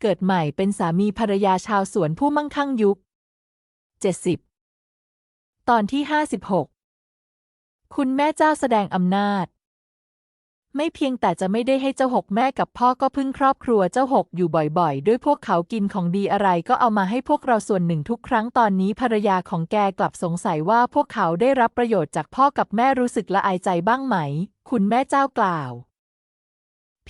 เกิดใหม่เป็นสามีภรรยาชาวสวนผู้มั่งคั่งยุค 70 ตอนที่ 56 คุณแม่เจ้าแสดงอำนาจ ไม่เพียงแต่จะไม่ได้ให้เจ้าหกแม่กับพ่อก็พึ่งครอบครัวเจ้าหกอยู่บ่อยๆ ด้วยพวกเขากินของดีอะไรก็เอามาให้พวกเราส่วนหนึ่งทุกครั้งตอนนี้ภรรยาของแกกลับสงสัยว่าพวกเขาได้รับประโยชน์จากพ่อกับแม่รู้สึกละอายใจบ้างไหม คุณแม่เจ้ากล่าว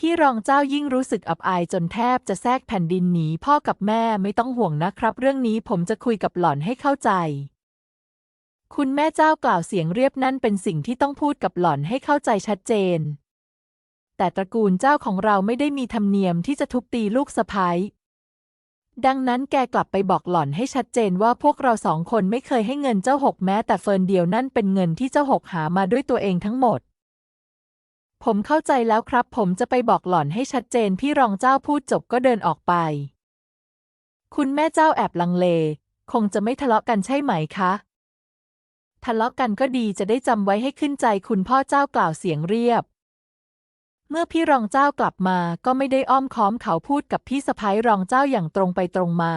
พี่รองเจ้ายิ่งรู้สึกอับอายจนแทบจะแทรกแผ่นดินหนีพ่อกับแม่ไม่ต้องห่วงนะครับ เรื่องนี้ผมจะคุยกับหล่อนให้เข้าใจ คุณแม่เจ้ากล่าวเสียงเรียบนั่นเป็นสิ่งที่ต้องพูดกับหล่อนให้เข้าใจชัดเจน แต่ตระกูลเจ้าของเราไม่ได้มีธรรมเนียมที่จะทุบตีลูกสะใภ้ดังนั้นแกกลับไปบอกหล่อนให้ชัดเจนว่าพวกเราสองคนไม่เคยให้เงินเจ้าหกแม้แต่เฟิร์นเดียวนั่นเป็นเงินที่เจ้าหกหามาด้วยตัวเองทั้งหมด ผมเข้าใจแล้วครับ ผมจะไปบอกหล่อนให้ชัดเจนพี่รองเจ้าพูดจบก็เดินออกไป คุณแม่เจ้าแอบลังเล คงจะไม่ทะเลาะกันใช่ไหมคะ ทะเลาะกันก็ดีจะได้จำไว้ให้ขึ้นใจคุณพ่อเจ้ากล่าวเสียงเรียบ เมื่อพี่รองเจ้ากลับมาก็ไม่ได้อ้อมค้อมเขาพูดกับพี่สะพ้ายรองเจ้าอย่างตรงไปตรงมา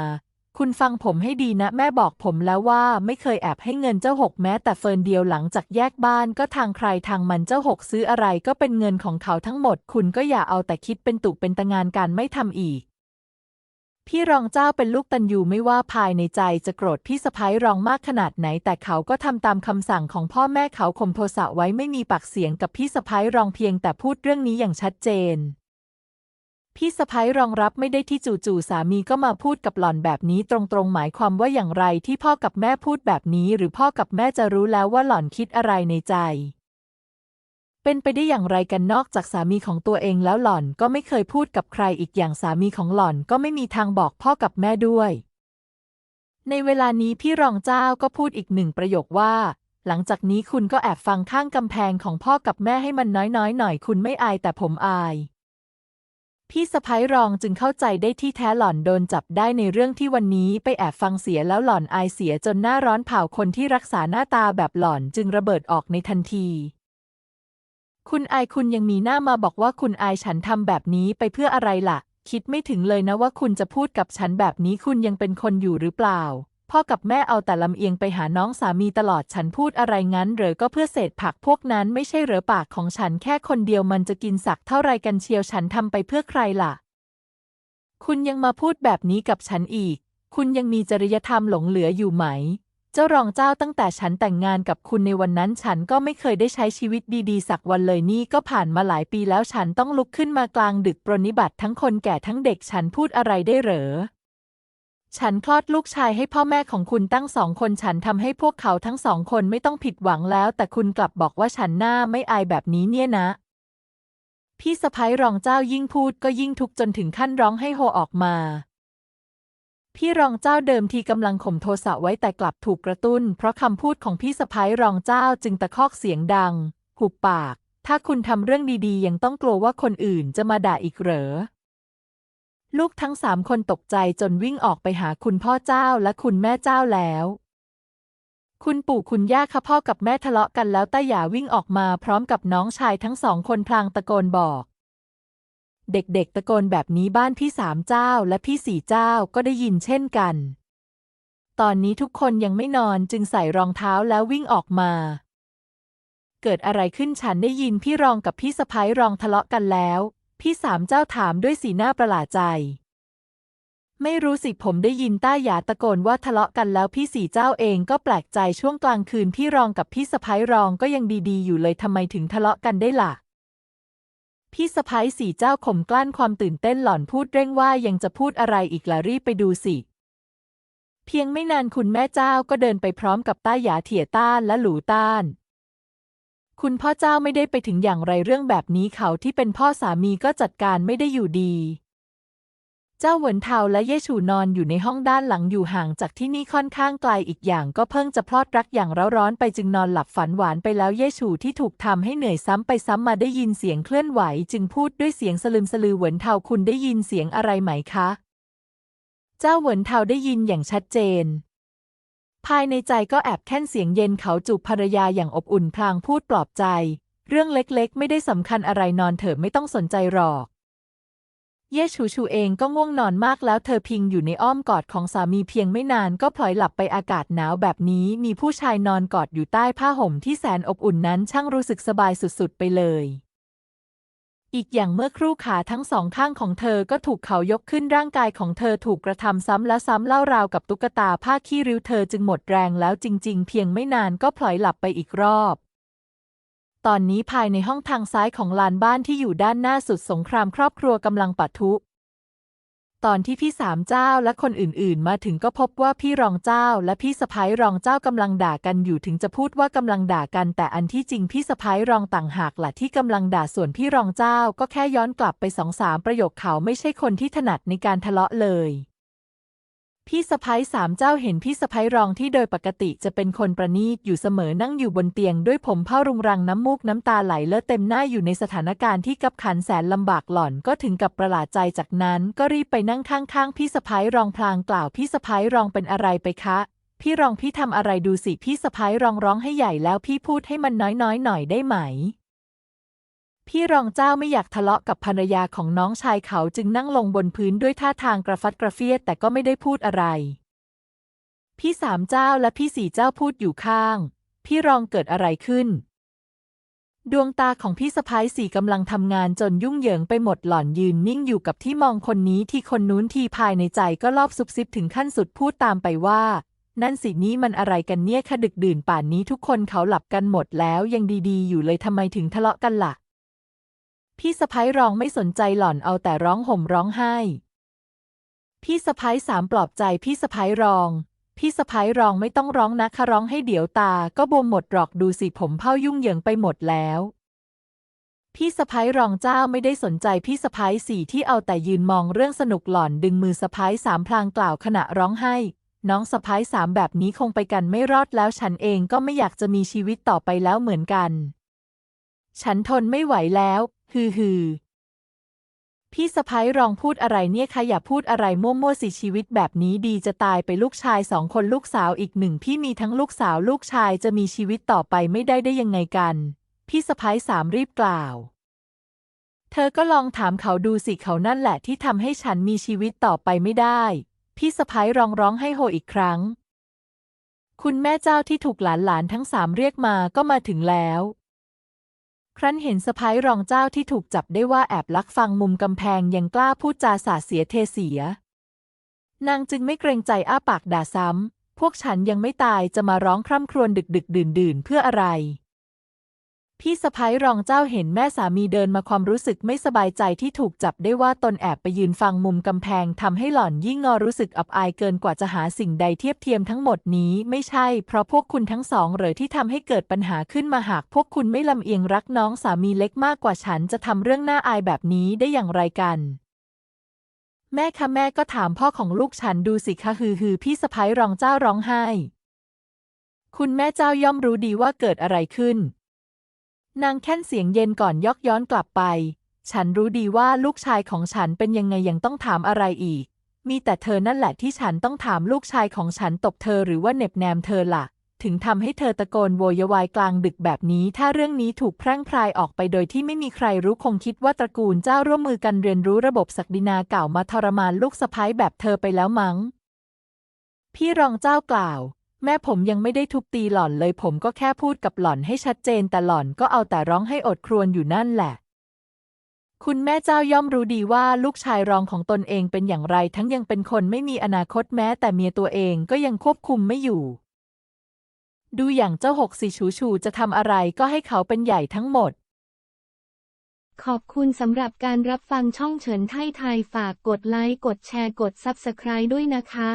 คุณฟังผมให้ดีนะ แม่บอกผมแล้วว่าไม่เคยแอบให้เงินเจ้าหกแม้แต่เฟิร์นเดียวหลังจากแยกบ้านก็ทางใครทางมันเจ้าหกซื้ออะไรก็เป็นเงินของเขาทั้งหมด คุณก็อย่าเอาแต่คิดเป็นตุเป็นตะงานการไม่ทำอีก พี่รองเจ้าเป็นลูกตันยูไม่ว่าภายในใจจะโกรธพี่สะพ้ยรองมากขนาดไหน แต่เขาก็ทำตามคำสั่งของพ่อแม่เขาข่มโทสะไว้ไม่มีปากเสียงกับพี่สะพ้ยรองเพียงแต่พูดเรื่องนี้อย่างชัดเจน พี่สะพ้ยรองรับไม่ได้ที่จู่ๆสามีก็มาพูดกับหล่อนแบบนี้ตรงๆ หมายความว่าอย่างไรที่พ่อกับแม่พูดแบบนี้ หรือพ่อกับแม่จะรู้แล้วว่าหล่อนคิดอะไรในใจ เป็นไปได้อย่างไรกันนอกจากสามีของตัวเองแล้วหล่อนก็ไม่เคยพูดกับใครอีกอย่างสามีของหล่อนก็ไม่มีทางบอกพ่อกับแม่ด้วย ในเวลานี้พี่รองเจ้าก็พูดอีกหนึ่งประโยคว่าหลังจากนี้คุณก็แอบฟังข้างกำแพงของพ่อกับแม่ให้มันน้อยๆหน่อย คุณไม่อายแต่ผมอาย พี่สะพ้ยรองจึงเข้าใจได้ที่แท้หล่อนโดนจับได้ในเรื่องที่วันนี้ไปแอบฟังเสียแล้วหล่อนอายเสียจนหน้าร้อนเผาคนที่รักษาหน้าตาแบบหล่อนจึงระเบิดออกในทันที คุณอายคุณยังมีหน้ามาบอกว่าคุณอายฉันทำแบบนี้ไปเพื่ออะไรล่ะ คิดไม่ถึงเลยนะว่าคุณจะพูดกับฉันแบบนี้คุณยังเป็นคนอยู่หรือเปล่า พ่อกับแม่เอาแต่ลำเอียงไปหาน้องสามีตลอดฉันพูดอะไรงั้นเหรอก็เพื่อเศษผักพวกนั้นไม่ใช่เหรอปากของฉันแค่คนเดียวมันจะกินสักเท่าไรกันเชียวฉันทำไปเพื่อใครล่ะ คุณยังมาพูดแบบนี้กับฉันอีก คุณยังมีจริยธรรมหลงเหลืออยู่ไหม เจ้ารองเจ้าตั้งแต่ฉันแต่งงานกับคุณในวันนั้น ฉันก็ไม่เคยได้ใช้ชีวิตดีๆ สักวันเลยนี่ก็ผ่านมาหลายปีแล้วฉันต้องลุกขึ้นมากลางดึกปรนนิบัติทั้งคนแก่ทั้งเด็กฉันพูดอะไรได้เหรอ ฉันคลอดลูกชายให้พ่อแม่ของคุณตั้งสองคนฉันทำให้พวกเขาทั้งสองคนไม่ต้องผิดหวังแล้ว แต่คุณกลับบอกว่าฉันหน้าไม่อายแบบนี้เนี่ยนะ พี่สะพ้ยรองเจ้ายิ่งพูดก็ยิ่งทุกข์จนถึงขั้นร้องให้โฮออกมา พี่รองเจ้าเดิมทีกำลังข่มโทสะไว้แต่กลับถูกกระตุ้น เพราะคำพูดของพี่สะพ้ยรองเจ้าจึงตะคอกเสียงดัง หุบปาก ถ้าคุณทำเรื่องดีๆ ยังต้องกลัวว่าคนอื่นจะมาด่าอีกเหรอ ลูกทั้งสามคนตกใจจนวิ่งออกไปหาคุณพ่อเจ้าและคุณแม่เจ้าแล้ว คุณปู่คุณย่าค่ะพ่อกับแม่ทะเลาะกันแล้วต้าหยาวิ่งออกมาพร้อมกับน้องชายทั้งสองคนพลางตะโกนบอก เด็กๆตะโกนแบบนี้บ้านพี่สามเจ้าและพี่สี่เจ้าก็ได้ยินเช่นกัน ตอนนี้ทุกคนยังไม่นอนจึงใส่รองเท้าแล้ววิ่งออกมา เกิดอะไรขึ้นฉันได้ยินพี่รองกับพี่สะพ้ยรองทะเลาะกันแล้ว พี่สามเจ้าถามด้วยสีหน้าประหลาดใจ ไม่รู้สิผมได้ยินต้าหยาตะโกนว่าทะเลาะกันแล้วพี่สี่เจ้าเองก็แปลกใจช่วงกลางคืนพี่รองกับพี่สะพ้ายรองก็ยังดีๆ อยู่เลยทำไมถึงทะเลาะกันได้ล่ะ พี่สะพ้ายสี่เจ้าข่มกลั้นความตื่นเต้นหล่อนพูดเร่งว่ายังจะพูดอะไรอีกล่ะรีบไปดูสิเพียงไม่นานคุณแม่เจ้าก็เดินไปพร้อมกับต้าหยาเถียต้านและหลูต้าน คุณพ่อเจ้าไม่ได้ไปถึงอย่างไรเรื่องแบบนี้เขาที่เป็นพ่อสามีก็จัดการไม่ได้อยู่ดี เจ้าเหวินเทาและเย่ฉูนอนอยู่ในห้องด้านหลังอยู่ห่างจากที่นี่ค่อนข้างไกลอีกอย่างก็เพิ่งจะพลอดรักอย่างร้าร้อนไปจึงนอนหลับฝันหวานไปแล้วเย่ฉูที่ถูกทำให้เหนื่อยซ้ำไปซ้ำมาได้ยินเสียงเคลื่อนไหว จึงพูดด้วยเสียงสลึมสลือเหวินเทาคุณได้ยินเสียงอะไรไหมคะ เจ้าเหวินเทาได้ยินอย่างชัดเจน ภายในใจก็แอบแค้นเสียงเย็นเขาจูบภรรยาอย่างอบอุ่นพลางพูดปลอบใจ เรื่องเล็กๆ ไม่ได้สำคัญอะไรนอนเถอะไม่ต้องสนใจหรอก เย่ชูชูเองก็ง่วงนอนมากแล้วเธอพิงอยู่ในอ้อมกอดของสามีเพียงไม่นานก็พลอยหลับไปอากาศหนาวแบบนี้มีผู้ชายนอนกอดอยู่ใต้ผ้าห่มที่แสนอบอุ่นนั้นช่างรู้สึกสบายสุดๆไปเลย อีกอย่างเมื่อครู่ขาทั้งสองข้างของเธอก็ถูกเขายกขึ้นร่างกายของเธอถูกกระทำซ้ำและซ้ำเล่าราวกับตุ๊กตาผ้าขี้ริ้วเธอจึงหมดแรงแล้วจริง ๆ เพียงไม่นานก็พลอยหลับไปอีกรอบ ตอนนี้ภายในห้องทางซ้ายของลานบ้านที่อยู่ด้านหน้าสุดสงครามครอบครัวกำลังปะทุ ตอนที่พี่สามเจ้าและคนอื่นๆ มาถึงก็พบว่าพี่รองเจ้า และพี่สะพ้ายรองเจ้ากำลังด่ากันอยู่ถึงจะพูดว่ากำลังด่ากัน แต่อันที่จริงพี่สะพ้ายรองต่างหากล่ะที่กำลังด่าส่วนพี่รองเจ้าก็แค่ย้อนกลับไปสองสามประโยคเขาไม่ใช่คนที่ถนัดในการทะเลาะเลย พี่สะพ้ายสามเจ้าเห็นพี่สะพ้ายรองที่โดยปกติจะเป็นคนประณีตอยู่เสมอนั่งอยู่บนเตียงด้วยผมเผ้ารุงรังน้ำมูกน้ำตาไหลเลอะเต็มหน้าอยู่ในสถานการณ์ที่กับขันแสนลำบากหล่อนก็ถึงกับประหลาดใจจากนั้นก็รีบไปนั่งข้างๆพี่สะพ้ายรองพลางกล่าวพี่สะพ้ายรองเป็นอะไรไปคะ พี่รองพี่ทำอะไรดูสิพี่สะพ้ายรองร้องให้ใหญ่แล้วพี่พูดให้มันน้อยๆหน่อยได้ไหม พี่รองเจ้าไม่อยากทะเลาะกับภรรยาของน้องชายเขาจึงนั่งลงบนพื้นด้วยท่าทางกระฟัดกระเฟียดแต่ก็ไม่ได้พูดอะไร พี่สามเจ้าและพี่สี่เจ้าพูดอยู่ข้าง พี่รองเกิดอะไรขึ้น ดวงตาของพี่สะพ้ายสี่กำลังทำงานจนยุ่งเหยิงไปหมดหล่อนยืนนิ่งอยู่กับที่มองคนนี้ที่คนนู้นทีภายในใจก็รอบซุบซิบถึงขั้นสุดพูดตามไปว่านั่นสินี้มันอะไรกันเนี่ยคะดึกดื่นป่านนี้ทุกคนเขาหลับกันหมดแล้วยังดีๆ อยู่เลยทำไมถึงทะเลาะกันล่ะ พี่สะพ้ายรองไม่สนใจหล่อนเอาแต่ร้องห่มร้องไห้ พี่สะพ้ายสามปลอบใจพี่สะพ้ายรอง พี่สะพ้ายรองไม่ต้องร้องนะคะร้องให้เดี๋ยวตา ก็บวมหมดหรอกดูสิผมเผ้ายุ่งเหยิงไปหมดแล้ว พี่สะพ้ายรองเจ้าไม่ได้สนใจพี่สะพ้ายสี่ที่เอาแต่ยืนมองเรื่องสนุกหล่อนดึงมือสะพ้ายสามพลางกล่าวขณะร้องไห้ น้องสะพ้ายสามแบบนี้คงไปกันไม่รอดแล้วฉันเองก็ไม่อยากจะมีชีวิตต่อไปแล้วเหมือนกัน ฉันทนไม่ไหวแล้ว ฮือฮือพี่สะพ้ายรองพูดอะไรเนี่ยคะอย่าพูดอะไรมั่วๆสิชีวิตแบบนี้ดีจะตายไปลูกชายสองคนลูกสาวอีกหนึ่งพี่มีทั้งลูกสาวลูกชายจะมีชีวิตต่อไปไม่ได้ได้ยังไงกัน พี่สะพ้ายสามรีบกล่าว เธอก็ลองถามเขาดูสิเขานั่นแหละที่ทำให้ฉันมีชีวิตต่อไปไม่ได้ พี่สะพ้ายร้องร้องให้โฮอีกครั้ง คุณแม่เจ้าที่ถูกหลานๆทั้งสามเรียกมาก็มาถึงแล้ว ครั้นเห็นสะพ้ายรองเจ้าที่ถูกจับได้ว่าแอบลักฟังมุมกำแพงยังกล้าพูดจาสาเสียเทเสีย นางจึงไม่เกรงใจอ้าปากด่าซ้ำ พวกฉันยังไม่ตายจะมาร้องคร่ำครวญดึกดึกดื่นดื่นเพื่ออะไร พี่สะพ้ายรองเจ้าเห็นแม่สามีเดินมาความรู้สึกไม่สบายใจที่ถูกจับได้ว่าตนแอบไปยืนฟังมุมกำแพงทำให้หล่อนยิ่งงอรู้สึกอับอายเกินกว่าจะหาสิ่งใดเทียบเทียมทั้งหมดนี้ไม่ใช่ เพราะพวกคุณทั้งสองเหรอที่ทำให้เกิดปัญหาขึ้นมาหากพวกคุณไม่ลำเอียงรักน้องสามีเล็กมากกว่าฉันจะทำเรื่องน่าอายแบบนี้ได้อย่างไรกันแม่คะแม่ก็ถามพ่อของลูกฉันดูสิคะฮือฮือพี่สะพ้ายรองเจ้าร้องไห้ คุณแม่เจ้าย่อมรู้ดีว่าเกิดอะไรขึ้น นางแค่นเสียงเย็นก่อนยอกย้อนกลับไป ฉันรู้ดีว่าลูกชายของฉันเป็นยังไงยังต้องถามอะไรอีก มีแต่เธอนั่นแหละที่ฉันต้องถามลูกชายของฉันตบเธอหรือว่าเหน็บแนมเธอล่ะ ถึงทำให้เธอตะโกนโวยวายกลางดึกแบบนี้ ถ้าเรื่องนี้ถูกแพร่งพรายออกไปโดยที่ไม่มีใครรู้คงคิดว่าตระกูลเจ้าร่วมมือกันเรียนรู้ระบบศักดินาเก่ามาทรมานลูกสะใภ้แบบเธอไปแล้วมั้ง พี่รองเจ้ากล่าว แม่ผมยังไม่ได้ทุบตีหล่อนเลยผมก็แค่พูดกับหล่อนให้ชัดเจนแต่หล่อนก็เอาแต่ร้องให้อดครวญอยู่นั่นแหละ คุณแม่เจ้าย่อมรู้ดีว่าลูกชายรองของตนเองเป็นอย่างไร ทั้งยังเป็นคนไม่มีอนาคตแม้ แต่เมียตัวเองก็ยังควบคุมไม่อยู่ ดูอย่างเจ้าหกสีชูชูจะทำอะไรก็ให้เขาเป็นใหญ่ทั้งหมด ขอบคุณสำหรับการรับฟังช่องเฉินไทยไทยฝากกดไลค์กดแชร์กด Subscribe ด้วยนะคะ